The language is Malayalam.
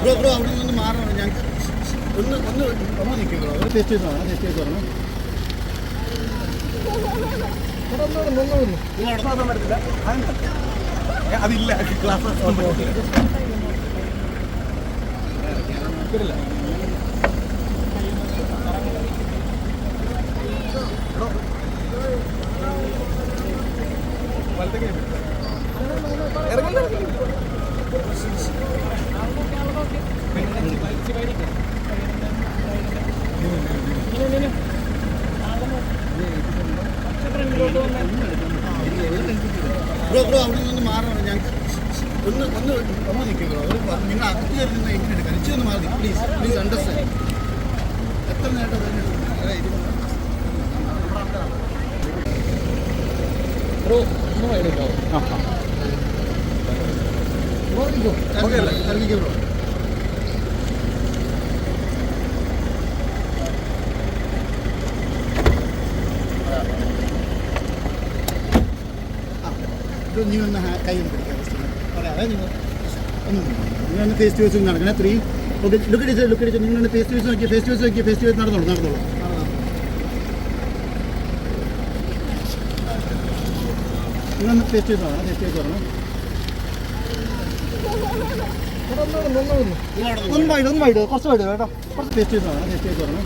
ബ്രോ ബ്രോ അവിടെ നിന്ന് മാറണം. ഞങ്ങൾക്ക് ഒന്ന് ഒന്ന് നിൽക്കും ബ്രോ. ഒരു ടെസ്റ്റ് ചെയ്ത് ടെസ്റ്റ് ചെയ്ത് വരണം അതില്ല. ക്ലാസ് ബ്രോ ബ്രോ അവിടെ നിന്ന് മാറണം. ഞങ്ങൾക്ക് ഒന്ന് ഒന്ന് ഒന്ന് നിൽക്കുക ബ്രോ. നിങ്ങൾ അകത്ത് കയറി നിന്ന് എങ്ങനെ എടുക്കാം? ഇച്ചിരി ഒന്ന് മാറി പ്ലീസ് പ്ലീസ് അണ്ടർസ്റ്റാൻഡ് എത്ര നേട്ടം തന്നെ ഒന്ന് ആ, ആ. ഇറങ്ങിക്കോ, ഇറങ്ങിക്കോ ബ്രോ നീ ഒന്ന് കൈ നിങ്ങൾ ഫേസ് ടു ഫേസ് നടക്കണേ ത്രീ ഓക്കെ ലുക്ക് അടിച്ച് ലുക്ക് അടിച്ച് നിങ്ങൾ ഫേസ് ടു ഫേസ് നോക്കി ഫേസ് ടു ഫേസ് നോക്കി ഫേസ് ടു ഫേസ് നടന്നോളൂ നടന്നോളൂ. നിങ്ങളൊന്ന് ഫേസ് ടു ഫേസ് നോക്കണം ഫേസ് ടു ഫേസ് വരണം ഒന്ന് വൈഡ് ഒന്ന് വൈഡ് കുറച്ച് വൈഡ് കേട്ടോ. കുറച്ച് ടേസ്റ്റ് ചെയ്ത് വേണം. ഫേസ് ടു ഫേസ് വരണം